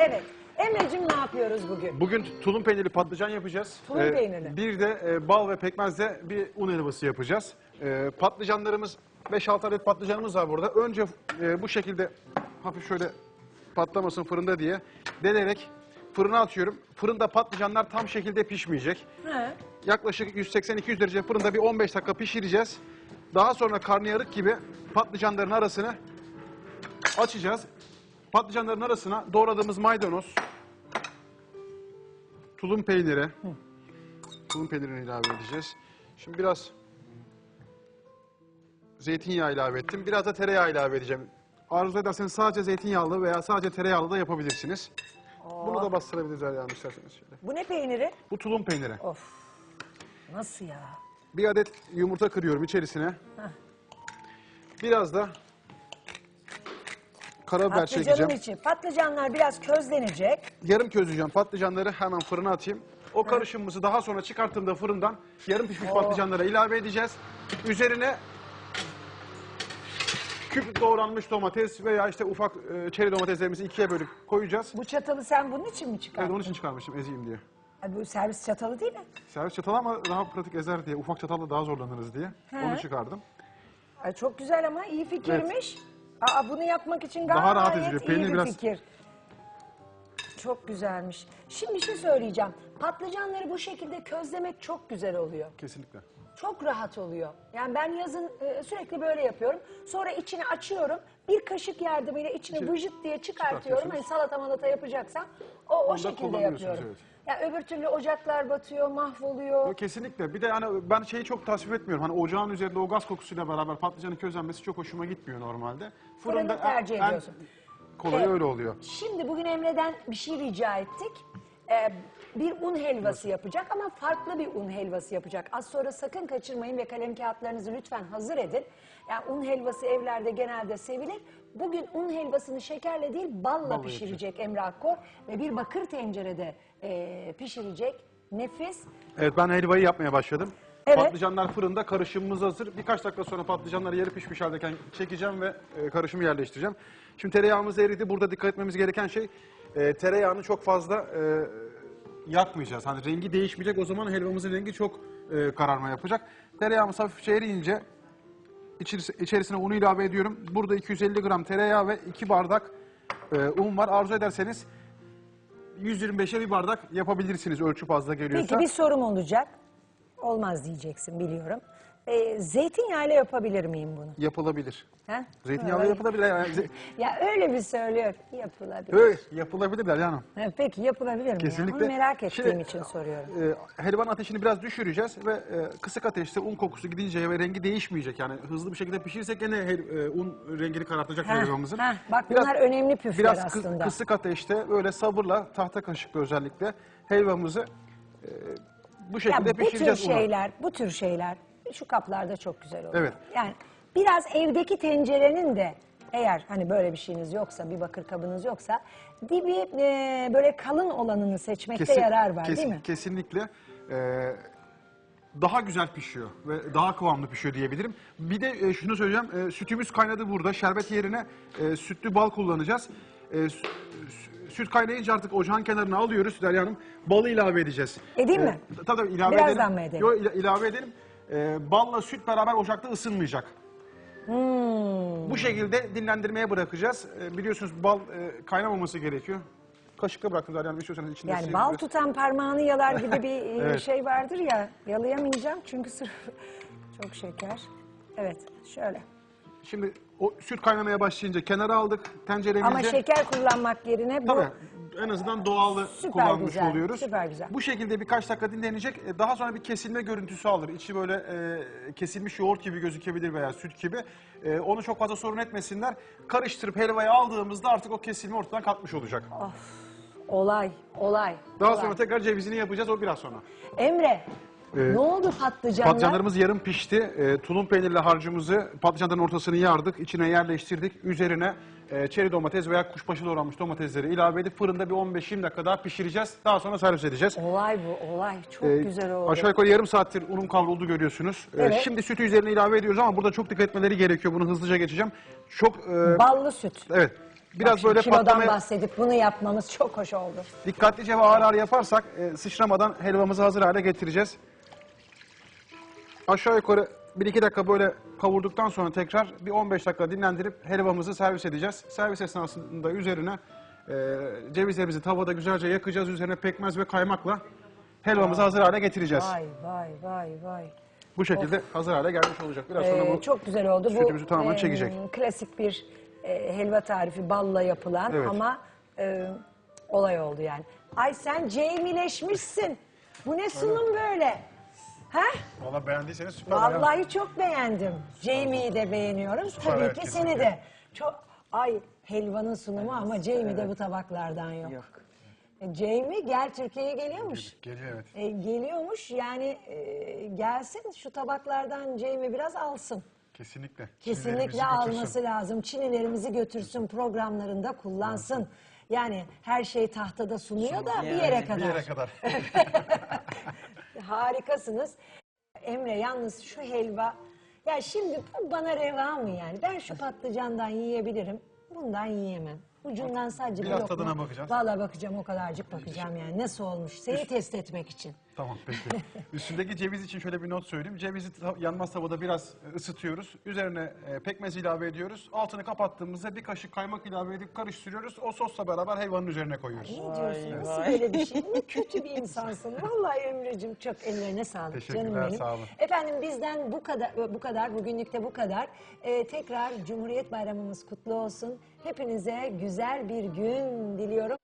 Evet. Emre'cim ne yapıyoruz bugün? Bugün tulum peynirli patlıcan yapacağız. Tulum peynirli. Bir de e, bal ve pekmezle bir un helvası yapacağız. E, patlıcanlarımız 5-6 adet patlıcanımız var burada. Önce e, bu şekilde hafif şöyle patlamasın fırında diye delerek fırına atıyorum. Fırında patlıcanlar tam şekilde pişmeyecek. He. Yaklaşık 180-200 derece fırında bir 15 dakika pişireceğiz. Daha sonra karnıyarık gibi patlıcanların arasını açacağız. Patlıcanların arasına doğradığımız maydanoz, tulum peyniri, tulum peynirini ilave edeceğiz. Şimdi biraz zeytinyağı ilave ettim. Biraz da tereyağı ilave edeceğim. Arzu ederseniz sadece zeytinyağlı veya sadece tereyağlı da yapabilirsiniz. Bunu da bastırabiliriz yani isterseniz şöyle. Bu ne peyniri? Bu tulum peyniri. Of. Nasıl ya? Bir adet yumurta kırıyorum içerisine. Biraz da karabiber Patlıcanın çekeceğim. için. Patlıcanlar biraz közlenecek. Yarım közleyeceğim patlıcanları hemen fırına atayım. O karışımımızı daha sonra çıkarttığımda fırından yarım pişmiş patlıcanlara ilave edeceğiz. Üzerine küp doğranmış domates veya işte ufak e, çeri domateslerimizi ikiye bölüp koyacağız. Bu çatalı sen bunun için mi Evet çıkardın? onun için çıkarmışım ezeyim diye. Ay, bu servis çatalı değil mi? Servis çatalı ama daha pratik ezer diye, ufak çatalla daha zorlanırız diye He. onu çıkardım. Ay, çok güzel ama iyi fikirmiş. Aa, bunu yapmak için gayet Daha rahat eziliyor. iyi Peynir bir biraz- fikir. Çok güzelmiş. Şimdi bir şey söyleyeceğim. Patlıcanları bu şekilde közlemek çok güzel oluyor. Kesinlikle. Çok rahat oluyor. Yani ben yazın e, sürekli böyle yapıyorum. Sonra içini açıyorum. Bir kaşık yardımıyla içini İçi- vıcıt diye çıkartıyorum. Hani çıkartıyorsunuz. salata malata yapacaksam o, o şekilde kullanıyorsunuz, yapıyorum. evet. Ya öbür türlü ocaklar batıyor, mahvoluyor. Yok, kesinlikle. Bir de hani ben şeyi çok tasvip etmiyorum. Hani ocağın üzerinde o gaz kokusuyla beraber patlıcanın közlenmesi çok hoşuma gitmiyor normalde. Fırını tercih en- ediyorsun. Kolayı Evet. öyle oluyor. Şimdi bugün Emre'den bir şey rica ettik. Ee, bir un helvası yapacak ama farklı bir un helvası yapacak. Az sonra sakın kaçırmayın ve kalem kağıtlarınızı lütfen hazır edin. Yani un helvası evlerde genelde sevilir. Bugün un helvasını şekerle değil balla, Balla pişirecek Emre Akkor ve bir bakır tencerede e, pişirecek. Nefis. Evet ben helvayı yapmaya başladım. Evet. Patlıcanlar fırında, karışımımız hazır. Birkaç dakika sonra patlıcanları yarı pişmiş haldeyken çekeceğim ve e, karışımı yerleştireceğim. Şimdi tereyağımız eridi. Burada dikkat etmemiz gereken şey e, tereyağını çok fazla e, yakmayacağız. Hani rengi değişmeyecek. O zaman helvamızın rengi çok e, kararma yapacak. Tereyağımız hafifçe eriyince içeris- içerisine unu ilave ediyorum. Burada 250 gram tereyağı ve 2 bardak e, un var. Arzu ederseniz 125'e bir bardak yapabilirsiniz ölçü fazla geliyorsa. Peki bir sorum olacak. Olmaz diyeceksin biliyorum. Ee, zeytinyağıyla yapabilir miyim bunu? Yapılabilir. Ha? Zeytinyağlı Öyle. yapılabilir. Yani, ze- Ya öyle bir söylüyor. Yapılabilir. Öyle, yapılabilir Derya Hanım. Ha, Peki yapılabilir mi? Kesinlikle. Ya? Onu merak ettiğim Şimdi, için soruyorum. E, helvanın ateşini biraz düşüreceğiz ve e, kısık ateşte un kokusu gidince ve rengi değişmeyecek. Yani hızlı bir şekilde pişirirsek gene hel- e, un rengini karartacak Heh, helvamızın. heh, bak bunlar önemli püfler biraz kı- aslında. kısık ateşte böyle sabırla tahta kaşıkla özellikle helvamızı e, bu Ya şekilde bu tür pişireceğiz una. şeyler, bu tür şeyler şu kaplarda çok güzel oluyor. Evet. Yani biraz evdeki tencerenin de eğer hani böyle bir şeyiniz yoksa, bir bakır kabınız yoksa dibi e, böyle kalın olanını seçmekte Kesin- yarar var kesin- değil mi? Kesinlikle. Ee, daha güzel pişiyor ve daha kıvamlı pişiyor diyebilirim. Bir de e, şunu söyleyeceğim. e, sütümüz kaynadı burada. Şerbet yerine e, sütlü bal kullanacağız. E, sü- sü- süt kaynayınca artık ocağın kenarına alıyoruz Derya Hanım. Balı ilave edeceğiz. Edeyim mi? Tabii tabii ilave Birazdan edelim. mı edelim? Yok ila- ilave edelim. E, balla süt beraber ocakta ısınmayacak. Hmm. Bu şekilde dinlendirmeye bırakacağız. E, biliyorsunuz bal e, kaynamaması gerekiyor. Kaşıkla bıraktım. İstiyorsanız içinde Yani sizin bal tutan parmağını yalar gibi bir e, Evet. şey vardır ya. Yalayamayacağım çünkü sırf çok şeker. Evet şöyle. Şimdi o süt kaynamaya başlayınca kenara aldık tenceremizi. Ama şeker kullanmak yerine bu Tabii en azından doğalı Süper kullanmış güzel, oluyoruz. süper güzel. Bu şekilde birkaç dakika dinlenecek. E, Daha sonra bir kesilme görüntüsü alır. İçi böyle e, kesilmiş yoğurt gibi gözükebilir veya süt gibi. E, onu çok fazla sorun etmesinler. Karıştırıp helvayı aldığımızda artık o kesilme ortadan kalkmış olacak. olay, olay. Daha olay. sonra tekrar cevizini yapacağız o biraz sonra. Emre, Ee, ne oldu patlıcanlar? Patlıcanlarımız yarım pişti. E, tulum peynirli harcımızı patlıcanların ortasını yardık. içine yerleştirdik. Üzerine e, çeri domates veya kuşbaşı doğranmış domatesleri ilave edip fırında bir 15-20 dakika daha pişireceğiz. Daha sonra servis edeceğiz. Olay bu, olay. Çok Ee, güzel oldu. Aşağı yukarı yarım saattir unum kavruldu görüyorsunuz. Ee, Evet. Şimdi sütü üzerine ilave ediyoruz ama burada çok dikkat etmeleri gerekiyor. Bunu hızlıca geçeceğim. Çok e, Ballı süt. evet. Biraz Bak böyle kilodan patlamaya bahsedip bunu yapmamız çok hoş oldu. dikkatlice ve ağır ağır yaparsak e, sıçramadan helvamızı hazır hale getireceğiz. Aşağı yukarı 1-2 dakika böyle kavurduktan sonra tekrar bir 15 dakika dinlendirip helvamızı servis edeceğiz. Servis esnasında üzerine e, cevizlerimizi tavada güzelce yakacağız. Üzerine pekmez ve kaymakla helvamızı hazır hale getireceğiz. Vay vay vay vay. Bu şekilde hazır hale gelmiş olacak. Biraz sonra Ee, bu çok güzel oldu. Bu sütümüzü tamamen e, çekecek. klasik bir e, helva tarifi balla yapılan Evet. ama e, olay oldu yani. Ay sen Jamie'leşmişsin. Bu ne sunum böyle? Ha? Valla beğendiyseniz süper. Vallahi çok beğendim. Jamie'yi de beğeniyorum. Tabii evet, ki kesinlikle. seni de. Çok ay helvanın sunumu ama Jamie'de bu tabaklardan yok. Yok. E, Jamie gel Türkiye'ye geliyormuş. Geliyor evet. E, geliyormuş yani e, gelsin şu tabaklardan Jamie biraz alsın. Kesinlikle. Kesinlikle alması lazım. Çinilerimizi götürsün programlarında kullansın. Yani her şey tahtada sunuyor da bir yere kadar. Bir yere kadar. Harikasınız. Emre yalnız şu helva ya şimdi bu bana reva mı yani? Ben şu patlıcandan yiyebilirim. Bundan yiyemem. Ucundan sadece bir Biraz lokma. tadına bakacağız. Vallahi bakacağım o kadarcık bakacağım yani. Nasıl olmuş? Seni test etmek için. Tamam peki. Üstündeki ceviz için şöyle bir not söyleyeyim. Cevizi ta- yanmaz tavada biraz e, ısıtıyoruz. Üzerine e, pekmez ilave ediyoruz. Altını kapattığımızda bir kaşık kaymak ilave edip karıştırıyoruz. O sosla beraber helvanın üzerine koyuyoruz. Ne diyorsun? Vay, Nasıl vay. böyle bir şey? Ne kötü bir insansın. Vallahi Emre'cim çok ellerine sağlık Teşekkürler, canım benim. sağ olun. Efendim bizden bu kadar bu kadar bugünlük de bu kadar. Ee, tekrar Cumhuriyet Bayramımız kutlu olsun. Hepinize güzel bir gün diliyorum.